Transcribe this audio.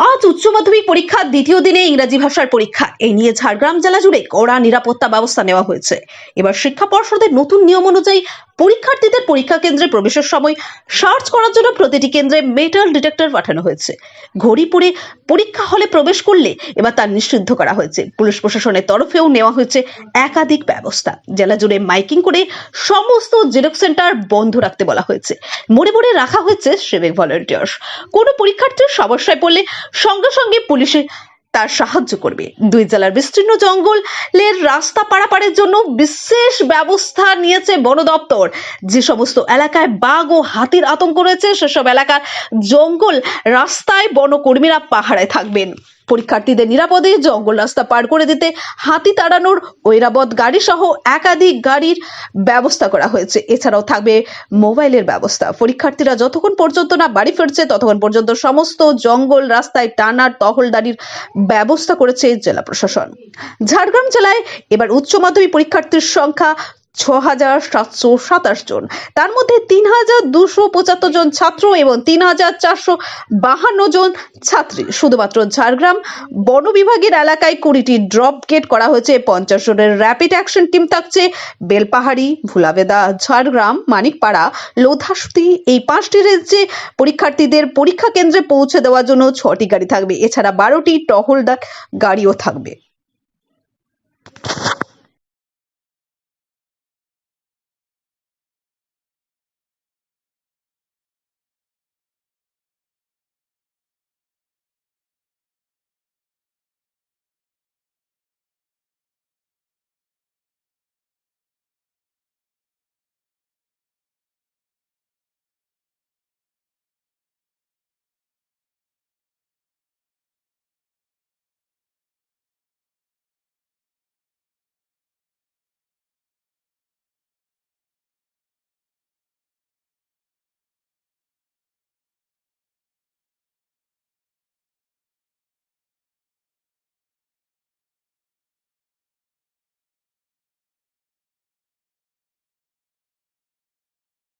আজ উচ্চ মাধ্যমিক পরীক্ষার দ্বিতীয় দিনে ইংরাজি ভাষার পরীক্ষা। এই নিয়ে ঝাড়গ্রাম জেলা জুড়ে কড়া নিরাপত্তা ব্যবস্থা নেওয়া হয়েছে। এবার শিক্ষা পর্ষদের নতুন নিয়ম অনুযায়ী পরীক্ষার্থীদের পরীক্ষা কেন্দ্রে প্রবেশের সময় সার্চ করার জন্য প্রতিটি কেন্দ্রে মেটাল ডিটেক্টর পাঠানো হয়েছে। ঘড়ি পরে পরীক্ষা হলে প্রবেশ করলে এবার তা নিষিদ্ধ করা হয়েছে। পুলিশ প্রশাসনের তরফেও নেওয়া হয়েছে একাধিক ব্যবস্থা। জেলা জুড়ে মাইকিং করে সমস্ত জেরক্স সেন্টার বন্ধ রাখতে বলা হয়েছে। মোড়ে মোড়ে রাখা হয়েছে সিভিক ভলেন্টিয়ার্স। কোনো পরীক্ষার্থীর সমস্যায় পড়লে সঙ্গে সঙ্গে পুলিশে তার সাহায্য করবে। দুই জেলার বিস্তীর্ণ জঙ্গলের রাস্তা পারাপারের জন্য বিশেষ ব্যবস্থা নিয়েছে বন দপ্তর। যে সমস্ত এলাকায় বাঘ ও হাতির আতঙ্ক রয়েছে, সেসব এলাকার জঙ্গল রাস্তায় বনকর্মীরা পাহারায় থাকবেন। পরীক্ষার্থীদের নিরাপদে জঙ্গল রাস্তা পার করে দিতে হাতি তাড়ানোর ঐরাবত গাড়ি সহ একাধিক গাড়ির ব্যবস্থা করা হয়েছে। এছাড়াও থাকবে মোবাইলের ব্যবস্থা। পরীক্ষার্থীরা যতক্ষণ পর্যন্ত না বাড়ি ফিরছে, ততক্ষণ পর্যন্ত সমস্ত জঙ্গল রাস্তায় টানার টহলদারির ব্যবস্থা করেছে জেলা প্রশাসন। ঝাড়গ্রাম জেলায় এবার উচ্চ মাধ্যমিক পরীক্ষার্থীর সংখ্যা ছ হাজার সাতশো সাতাশ জন। তার মধ্যে তিন হাজার দুশো পঁচাত্তর জন ছাত্র এবং তিন হাজার চারশো বাহান্ন জন ছাত্রী। শুধুমাত্র ঝাড়গ্রাম বন বিভাগের এলাকায় কুড়িটি ড্রপ গেট করা হয়েছে। পঞ্চাশ জনের র্যাপিড অ্যাকশন টিম থাকছে। বেলপাহাড়ি, ভুলাবেদা, ঝাড়গ্রাম, মানিকপাড়া, লোধাসুতি এই পাঁচটি রেঞ্জে পরীক্ষার্থীদের পরীক্ষা কেন্দ্রে পৌঁছে দেওয়ার জন্য ছটি গাড়ি থাকবে। এছাড়া বারোটি টহলদার গাড়িও থাকবে।